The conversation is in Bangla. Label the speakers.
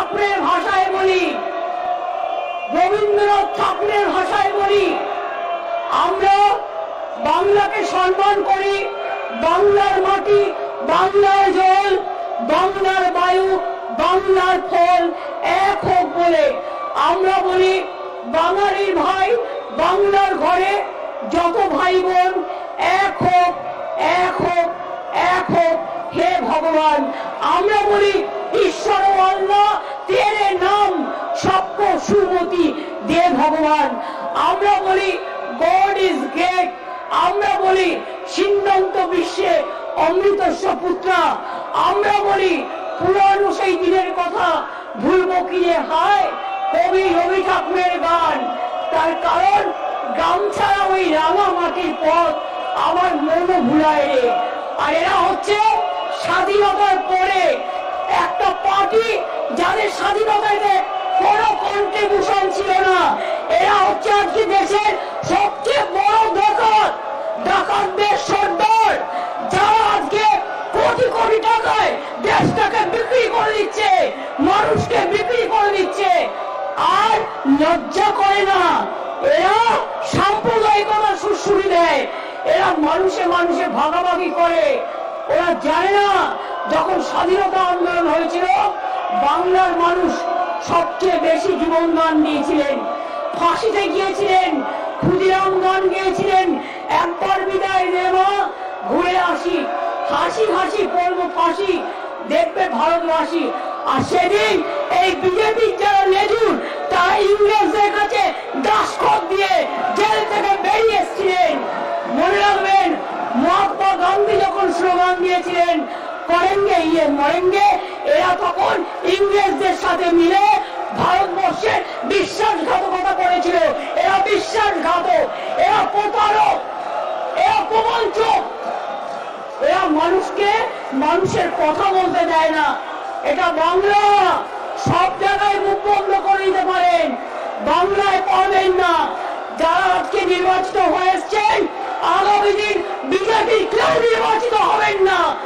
Speaker 1: ঠাকুরের ভাষায় বলি। রবীন্দ্রনাথ ঠাকুরের ভাষায় বলি। আমরা বাংলাকে সম্মান করি। বাংলার মাটি, বাংলার জল, বাংলার বায়ু, বাংলার ফল এক হোক বলে। আমরা বলি বাঙালির ভাই বাংলার ঘরে যত ভাই বোন, এক হোক এক হোক এক হোক, হে ভগবান। আমরা বলি ভগবান, আমরা বলি গড ইজ গ্রেট আমরা বলি সিন্ধান্ত বিশ্বে অমৃতস্ব পুত্রা আমরা বলি, পুরানো সেই দিনের কথা ভুলবো কি হায়? কবি রবি ঠাকুরের গান। তার কারণ গামছাড়া ওই রাঙা মাটির পথ আমার মনও ভুলায় রে। আর এরা হচ্ছে স্বাধীনতার পরে। একটা পার্টি যাদের স্বাধীনতাতে কোনো কন্ট্রিবিউশন ছিল না। এরা হচ্ছে আজকে দেশের সবচেয়ে বড় ডাকাত। ডাকাতদের সর্দার। যারা আজকে কোটি কোটি টাকায় দেশটাকে বিক্রি করে দিচ্ছে, মানুষকে বিক্রি করে দিচ্ছে। আর লজ্জা করে না, এরা সাম্প্রদায়িকতা সুশ্রুতি দেয়। এরা মানুষে মানুষে ভাগাভাগি করে। ওরা জানে না, যখন স্বাধীনতা আন্দোলন হয়েছিল, বাংলার মানুষ সবচেয়ে বেশি জীবন দান দিয়েছিলেন। ফাঁসিতে গিয়েছিলেন ক্ষুদিরাম গান গিয়েছিলেন, একবার বিদায় দেওয়া ঘুরে আসি, হাসি হাসি পড়ব ফাঁসি দেখবে ভারতবাসী। আর সেদিন এই বিজেপির যারা লেজুর, তারা ইংরেজদের কাছে দাসকত দিয়ে জেল থেকে বেরিয়ে এসেছিলেন। মনে রাখবেন, মহাত্মা গান্ধী যখন স্লোগান দিয়েছিলেন, করেঙ্গে ইয়ে মরেঙ্গে এরা তখন ইংরেজদের সাথে মিলে ভারতবর্ষের বিশ্বাসঘাতকতা করেছিল। এরা বিশ্বাসঘাতক, এরা প্রতারক, এরা প্রবঞ্চক। এরা মানুষকে মানুষের কথা বলতে দেয় না। এটা বাংলা। সব জায়গায় মুখ বন্ধ করে দিতে পারেন। বাংলায় পাবেন না। যারা আজকে নির্বাচিত হয়ে এসছেন, আগামী দিন বিজেপি কেউ নির্বাচিত হবেন না।